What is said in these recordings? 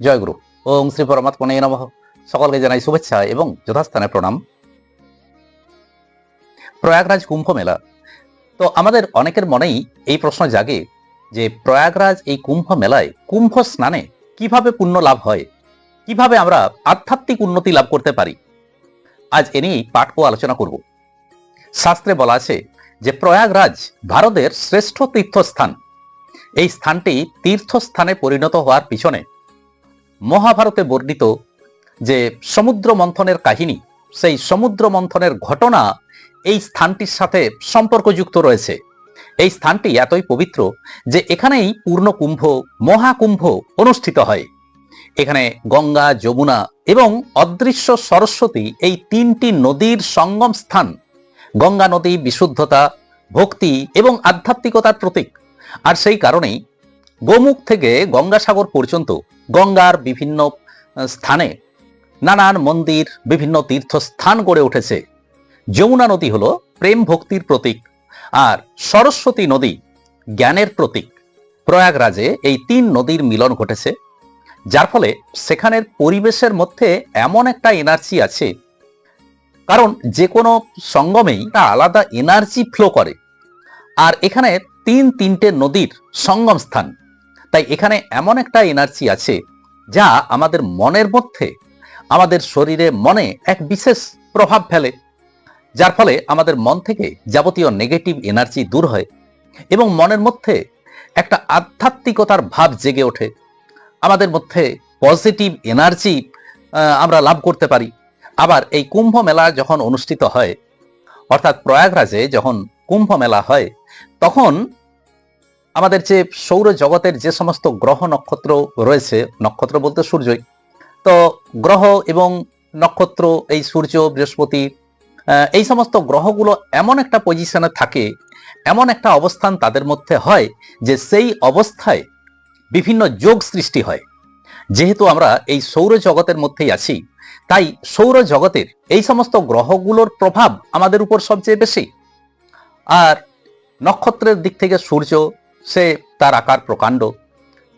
জয়গুরু ওং শ্রী পরমাত্মনে নমঃ। সকলকে জানাই শুভেচ্ছা এবং যথাস্থানে প্রণাম। প্রয়াগরাজ কুম্ভ মেলা তো আমাদের অনেকের মনেই এই প্রশ্ন জাগে যে প্রয়াগরাজ এই কুম্ভ মেলায় কুম্ভ স্নানে কীভাবে পুণ্য লাভ হয়? কীভাবে আমরা আধ্যাত্মিক উন্নতি লাভ করতে পারি? আজ এ নিয়েই পাঠ ও আলোচনা করব। শাস্ত্রে বলা আছে যে প্রয়াগরাজ ভারতের শ্রেষ্ঠ তীর্থস্থান। এই স্থানটি তীর্থস্থানে পরিণত হওয়ার পিছনে মহাভারতে বর্ণিত যে সমুদ্র মন্থনের কাহিনী, সেই সমুদ্র মন্থনের ঘটনা এই স্থানটির সাথে সম্পর্কযুক্ত রয়েছে। এই স্থানটি এতই পবিত্র যে এখানেই পূর্ণ কুম্ভ মহাকুম্ভ অনুষ্ঠিত হয়। এখানে গঙ্গা, যমুনা এবং অদৃশ্য সরস্বতী এই তিনটি নদীর সঙ্গম স্থান, গঙ্গা নদী বিশুদ্ধতা, ভক্তি এবং আধ্যাত্মিকতার প্রতীক। আর সেই কারণেই গোমুখ থেকে গঙ্গাসাগর পর্যন্ত গঙ্গার বিভিন্ন স্থানে নানান মন্দির, বিভিন্ন তীর্থস্থান গড়ে উঠেছে। যমুনা নদী হলো প্রেম ভক্তির প্রতীক আর সরস্বতী নদী জ্ঞানের প্রতীক। প্রয়াগরাজে এই তিন নদীর মিলন ঘটেছে, যার ফলে সেখানের পরিবেশের মধ্যে এমন একটা এনার্জি আছে, কারণ যে কোনো সঙ্গমেই একটা আলাদা এনার্জি ফ্লো করে। আর এখানে তিন তিনটে নদীর সঙ্গম স্থান। তাই এখানে এমন একটা এনার্জি আছে যা আমাদের মনের মধ্যে, আমাদের শরীরে মনে এক বিশেষ প্রভাব ফেলে, যার ফলে আমাদের মন থেকে যাবতীয় নেগেটিভ এনার্জি দূর হয় এবং মনের মধ্যে একটা আধ্যাত্মিকতার ভাব জেগে ওঠে। আমাদের মধ্যে পজিটিভ এনার্জি আমরা লাভ করতে পারি। আবার এই কুম্ভ মেলা যখন অনুষ্ঠিত হয়, অর্থাৎ প্রয়াগরাজে যখন কুম্ভ মেলা হয়, তখন আমাদের যে সৌর জগতের যে সমস্ত গ্রহ নক্ষত্র রয়েছে, নক্ষত্র বলতে সূর্যই। তো গ্রহ এবং নক্ষত্র, এই সূর্য, বৃহস্পতি এই সমস্ত গ্রহগুলো এমন একটা পজিশনে থাকে, এমন একটা অবস্থান তাদের মধ্যে হয় যে সেই অবস্থায় বিভিন্ন যোগ সৃষ্টি হয়। যেহেতু আমরা এই সৌর জগতের মধ্যেই আছি, তাই সৌর জগতের এই সমস্ত গ্রহগুলোর প্রভাব আমাদের উপর সবচেয়ে বেশি। আর নক্ষত্রের দিক থেকে সূর্য সে তার আকার প্রকাণ্ড,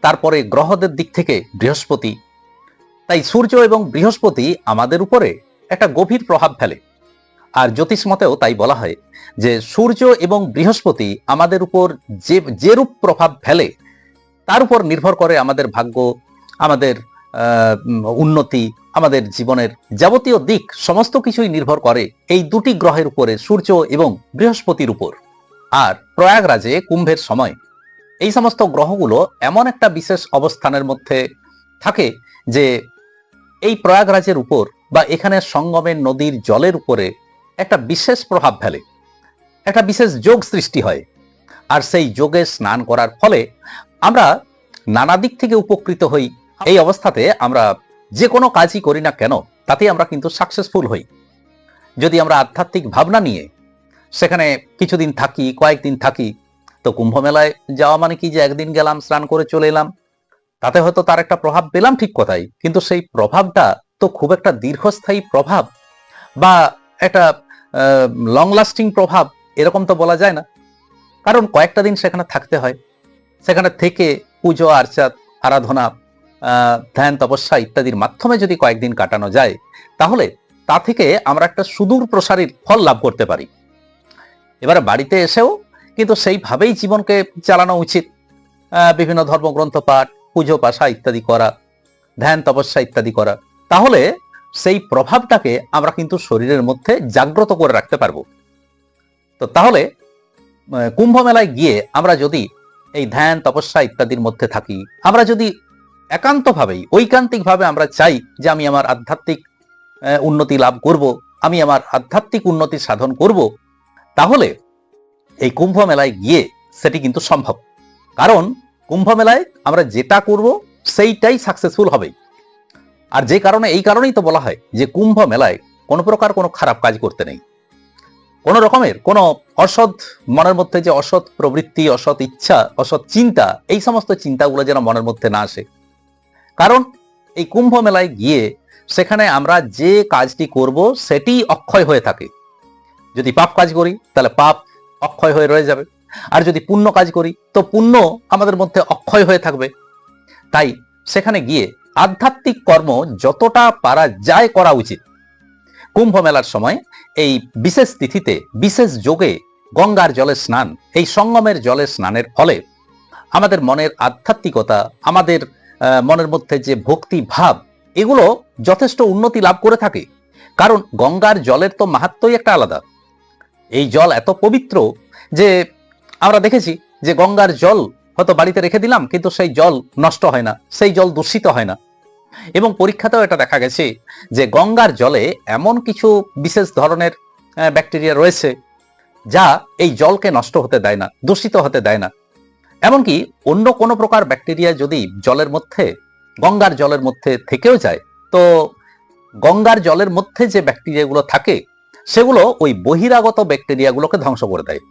তারপরে গ্রহদের দিক থেকে বৃহস্পতি। তাই সূর্য এবং বৃহস্পতি আমাদের উপরে একটা গভীর প্রভাব ফেলে। আর জ্যোতিষ মতেও তাই বলা হয় যে সূর্য এবং বৃহস্পতি আমাদের উপর যে যেরূপ প্রভাব ফেলে, তার উপর নির্ভর করে আমাদের ভাগ্য, আমাদের উন্নতি, আমাদের জীবনের যাবতীয় দিক সমস্ত কিছুই নির্ভর করে এই দুটি গ্রহের উপরে সূর্য এবং বৃহস্পতির উপর। আর প্রয়াগরাজে কুম্ভের সময় এই সমস্ত গ্রহগুলো এমন একটা বিশেষ অবস্থানের মধ্যে থাকে যে এই প্রয়াগরাজের উপর বা এখানে সঙ্গমের নদীর জলের উপরে একটা বিশেষ প্রভাব ফেলে, একটা বিশেষ যোগ সৃষ্টি হয়। আর সেই যোগে স্নান করার ফলে আমরা নানা দিক থেকে উপকৃত হই। এই অবস্থাতে আমরা যে কোনো কাজই করি না কেন তাতে আমরা কিন্তু সাকসেসফুল হই। যদি আমরা আধ্যাত্মিক ভাবনা নিয়ে সেখানে কিছুদিন থাকি, কয়েকদিন থাকি তো কুম্ভ মেলায় যাওয়া মানে কি যে একদিন গেলাম, স্নান করে চলে এলাম। তাতে হয়তো তার একটা প্রভাব পেলাম ঠিক কথাই, কিন্তু সেই প্রভাবটা তো খুব একটা দীর্ঘস্থায়ী প্রভাব বা একটা লং লাস্টিং প্রভাব এরকম তো বলা যায় না। কারণ কয়েকটা দিন সেখানে থাকতে হয়। সেখানে থেকে পুজো আর্চা আরাধনা ধ্যান, তপস্যা ইত্যাদির মাধ্যমে যদি কয়েকদিন কাটানো যায়, তাহলে তা থেকে আমরা একটা সুদূর প্রসারীর ফল লাভ করতে পারি। এবারে বাড়িতে এসেও কিন্তু সেইভাবেই জীবনকে চালানো উচিত। বিভিন্ন ধর্মগ্রন্থ পাঠ, পুজো পাশা ইত্যাদি করা, ধ্যান, তপস্যা ইত্যাদি করা। তাহলে সেই প্রভাবটাকে আমরা কিন্তু শরীরের মধ্যে জাগ্রত করে রাখতে পারব। তো তাহলে কুম্ভ মেলায় গিয়ে আমরা যদি এই ধ্যান, তপস্যা ইত্যাদির মধ্যে থাকি, আমরা যদি একান্তভাবেই, ঐকান্তিকভাবে আমরা চাই যে আমি আমার আধ্যাত্মিক উন্নতি লাভ করব, আমি আমার আধ্যাত্মিক উন্নতি সাধন করব, তাহলে এই কুম্ভ মেলায় গিয়ে সেটি কিন্তু সম্ভব। কারণ কুম্ভ মেলায় আমরা যেটা করব, সেইটাই সাকসেসফুল হবে আর যে কারণে, এই কারণেই তো বলা হয় যে কুম্ভ মেলায় কোনো প্রকার কোনো খারাপ কাজ করতে নেই। কোন রকমের কোনো অসৎ মনের মধ্যে যে অসৎ প্রবৃত্তি, অসৎ ইচ্ছা, অসৎ চিন্তা, এই সমস্ত চিন্তাগুলো যেন মনের মধ্যে না আসে। কারণ এই কুম্ভ মেলায় গিয়ে সেখানে আমরা যে কাজটি করব, সেটি অক্ষয় হয়ে থাকে। যদি পাপ কাজ করি, তাহলে পাপ অক্ষয় হয়ে রয়ে যাবে। আর যদি পুণ্য কাজ করি, তো পুণ্য আমাদের মধ্যে অক্ষয় হয়ে থাকবে। তাই সেখানে গিয়ে আধ্যাত্মিক কর্ম যতটা পারা যায় করা উচিত। কুম্ভ মেলার সময় এই বিশেষ তিথিতে, বিশেষ যোগে গঙ্গার জলে স্নান, এই সঙ্গমের জলে স্নানের ফলে আমাদের মনের আধ্যাত্মিকতা, আমাদের মনের মধ্যে যে ভক্তি ভাব এগুলো যথেষ্ট উন্নতি লাভ করে থাকে। কারণ গঙ্গার জলের তো মাহাত্মই একটা আলাদা। এই জল এত পবিত্র যে আমরা দেখেছি যে গঙ্গার জল হয়তো বাড়িতে রেখে দিলাম, কিন্তু সেই জল নষ্ট হয় না, সেই জল দূষিত হয় না। এবং পরীক্ষাতেও এটা দেখা গেছে যে গঙ্গার জলে এমন কিছু বিশেষ ধরনের ব্যাকটেরিয়া রয়েছে যা এই জলকে নষ্ট হতে দেয় না, দূষিত হতে দেয় না। এমনকি অন্য কোনো প্রকার ব্যাকটেরিয়া যদি জলের মধ্যে, গঙ্গার জলের মধ্যে থেকেও যায়, তো গঙ্গার জলের মধ্যে যে ব্যাকটেরিয়াগুলো থাকে সেগুলো ওই বহিরাগত ব্যাকটেরিয়াগুলোকে ধ্বংস করে দেয়।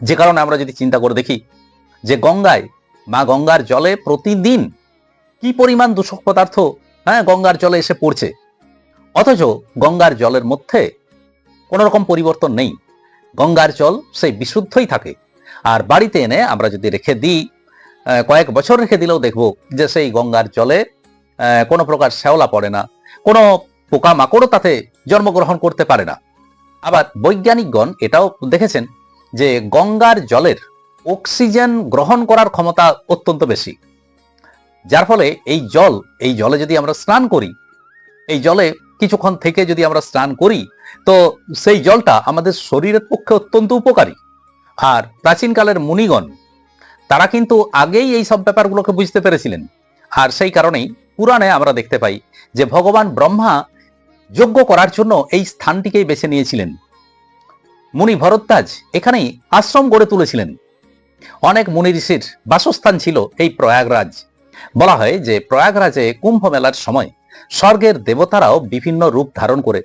যে কারণে আমরা যদি চিন্তা করে দেখি যে গঙ্গায়, মা গঙ্গার জলে প্রতিদিন কি পরিমাণ দূষক পদার্থ হ্যাঁ গঙ্গার জলে এসে পড়ছে? অথচ গঙ্গার জলের মধ্যে কোনো রকম পরিবর্তন নেই। গঙ্গার জল সেই বিশুদ্ধই থাকে। আর বাড়িতে এনে আমরা যদি রেখে দিই কয়েক বছর রেখে দিলেও দেখব যে সেই গঙ্গার জলে কোনো প্রকার শ্যাওলা পড়ে না। কোনো পোকামাকড়ও তাতে জন্মগ্রহণ করতে পারে না। আবার বৈজ্ঞানিকগণ এটাও দেখেছেন যে গঙ্গার জলের অক্সিজেন গ্রহণ করার ক্ষমতা অত্যন্ত বেশি। যার ফলে এই জল, এই জলে যদি আমরা স্নান করি, এই জলে কিছুক্ষণ থেকে যদি আমরা স্নান করি, তো সেই জলটা আমাদের শরীরের পক্ষে অত্যন্ত উপকারী। আর প্রাচীনকালের মুনিগণ, তারা কিন্তু আগেই এই সব ব্যাপারগুলোকে বুঝতে পেরেছিলেন। আর সেই কারণেই পুরাণে আমরা দেখতে পাই যে ভগবান ব্রহ্মা যজ্ঞ করার জন্য এই স্থানটিকেই বেছে নিয়েছিলেন। মুনি ভরদ্বাজ এখানেই আশ্রম গড়ে তুলেছিলেন। অনেক মুনি ঋষির বাসস্থান ছিল এই প্রয়াগরাজ। বলা হয় যে প্রয়াগরাজে কুম্ভ মেলার সময় স্বর্গের দেবতারাও বিভিন্ন রূপ ধারণ করে,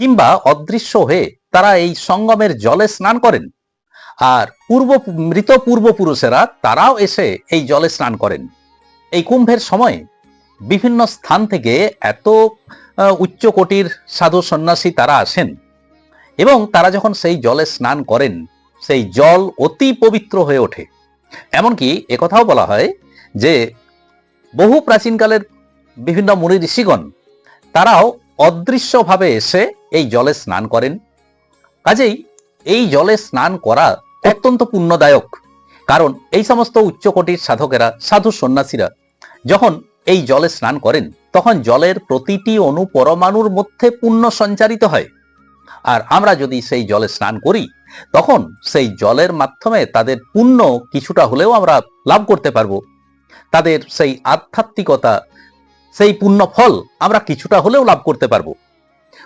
কিংবা অদৃশ্য হয়ে তারা এই সঙ্গমের জলে স্নান করেন। আর পূর্ব, মৃত পূর্বপুরুষেরা তারাও এসে এই জলে স্নান করেন। এই কুম্ভের সময় বিভিন্ন স্থান থেকে এত আহ, উচ্চ কোটির সাধু সন্ন্যাসী তারা আসেন। এবং তারা যখন সেই জলে স্নান করেন সেই জল অতি পবিত্র হয়ে ওঠে। এমনকি একথাও বলা হয় যে বহু প্রাচীনকালের বিভিন্ন মুনি ঋষিগণ তারাও অদৃশ্যভাবে এসে এই জলে স্নান করেন। কাজেই এই জলে স্নান করা অত্যন্ত পুণ্যদায়ক। কারণ এই সমস্ত উচ্চকোটির সাধকেরা সাধু সন্ন্যাসীরা যখন এই জলে স্নান করেন, তখন জলের প্রতিটি অণু পরমাণুর মধ্যে পুণ্য সঞ্চারিত হয়। আর আমরা যদি সেই জলে স্নান করি, তখন সেই জলের মাধ্যমে তাদের পুণ্য কিছুটা হলেও আমরা লাভ করতে পারব। তাদের সেই আধ্যাত্মিকতা, সেই পুণ্য ফল আমরা কিছুটা হলেও লাভ করতে পারব।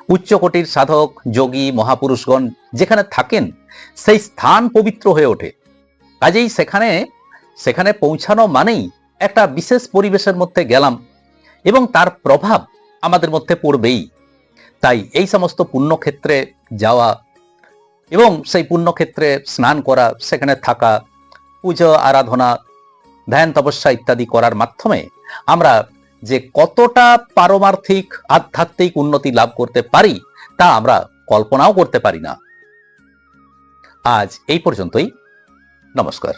উচ্চকোটির সাধক, যোগী, মহাপুরুষগণ যেখানে থাকেন, সেই স্থান পবিত্র হয়ে ওঠে। কাজেই সেখানে সেখানে পৌঁছানো মানেই একটা বিশেষ পরিবেশের মধ্যে গেলাম এবং তার প্রভাব আমাদের মধ্যে পড়বেই। তাই এই সমস্ত পুণ্যক্ষেত্রে যাওয়া এবং সেই পুণ্যক্ষেত্রে স্নান করা, সেখানে থাকা, পুজো, আরাধনা, ধ্যান, তপস্যা ইত্যাদি করার মাধ্যমে আমরা যে কতটা পারমার্থিক, আধ্যাত্মিক উন্নতি লাভ করতে পারি তা আমরা কল্পনাও করতে পারি না। আজ এই পর্যন্তই। নমস্কার।